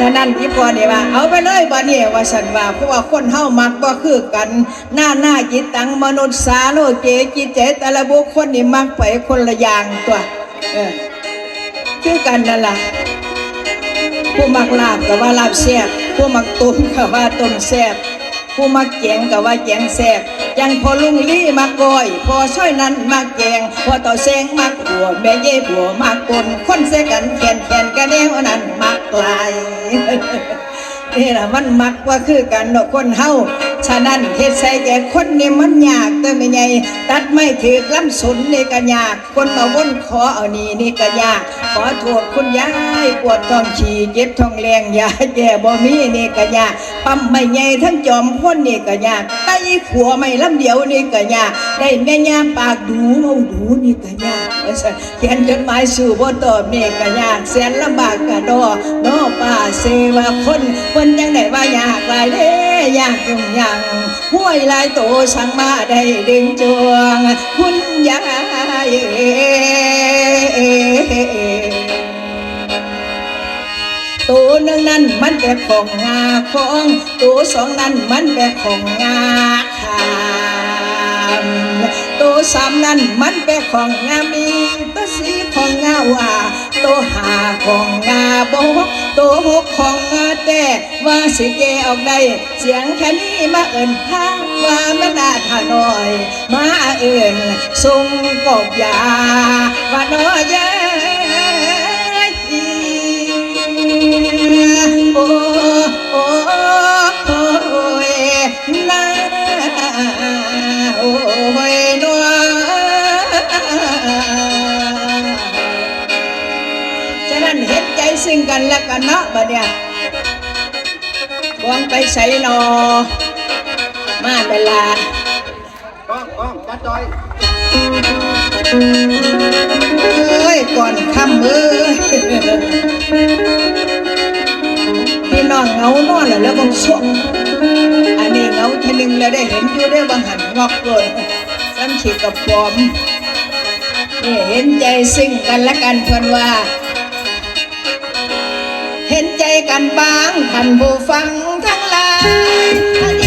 ฉะนั้นพี่พอเนี่ยว่า เอาไปเลยบ่เนี่ยว่าฉันว่าเพราะว่าคนเฮามักบ่คือกันหน้าหน้าจิตตังมนุษย์สาโลเกจิตใจแต่ละบุคคลนี่มักไปคนละอย่างตัวเออคือกันนั่นล่ะผู้มักลาบก็ว่าลาบแซ่บผู้มักต้มก็ว่าต้มแซ่บผู้มักแกงก็ว่าแกงแซ่บ ยังพอลุงลี่มากก้อย พอช่อยนั้นมักแกง พอต่อแซงมากัวแม่เย่บัวมากปนคนเสกันแขนแขนกระแนวนั้นมากหล นี่ละมันมักว่าคือกันเนาะคนเฮาฉะนั้นเฮ็ดใส่แก่คนนี่มันยากเด้อแม่ใหญ่ตัดไม่ถือกลำสุนนี่ก็ยาก คนมาวนขอเอานี่นี่ก็ยาก ขอโทษคุณยายปวดท้องฉี่เจ็บท้องแรงยาแย่บ่มีนี่ก็ยากปั๊มไม่ใหญ่ทั้งจอมพ่นนี่ก็ยากไต้ขัวไม่ลำเดียวนี่ก็ยากได้แม่ย่าปากดูเมาดูนี่ก็ยากเขียนจดหมายสู่บ่ตอบนี่ก็ยากแสนลำบากกะดอน้อป้า เสว่าคนเพิ่นยังได้ว่ายากหลายเด้ยากยุ่งยังห้วยหลายโตสั่งมาได้ดึงจวงคุณยายตัวหนึ่งนั้นมันเป็นของงาของตัวสองนั้นมันเป็นของงาขามตัวสามนั้นมันเป็นของงามีตัวสี่ ของงาว่าตัวห้าของงาบกตัวหกของงาแต่ว่าสิเกออกได้เสียงแค่นี้มาเอิ่นพางว่ามันาทาน่อย มาเอิ่นทรงกบยาว่าน้อยาโอ้ งกันและกันเนาะบัดเนี่ยบวงไปใส่นอ มาเวลากล้องกล้องจัดจอยเอ้ยก่อนคำเอ้ยพี่น้องเหงานอนแล้วแล้วบางช่วงอันนี้เหงาทะลึงแล้วได้เห็นอยู่ได้บางหันงอกเลยซ้ำฉีดกับปอมนี่เห็นใจซึ่งกันและกันเพิ่นว่า เห็นใจกันบ้างท่านผู้ฟังทั้งหลาย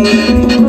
ข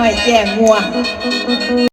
น้อยแจ้งงัว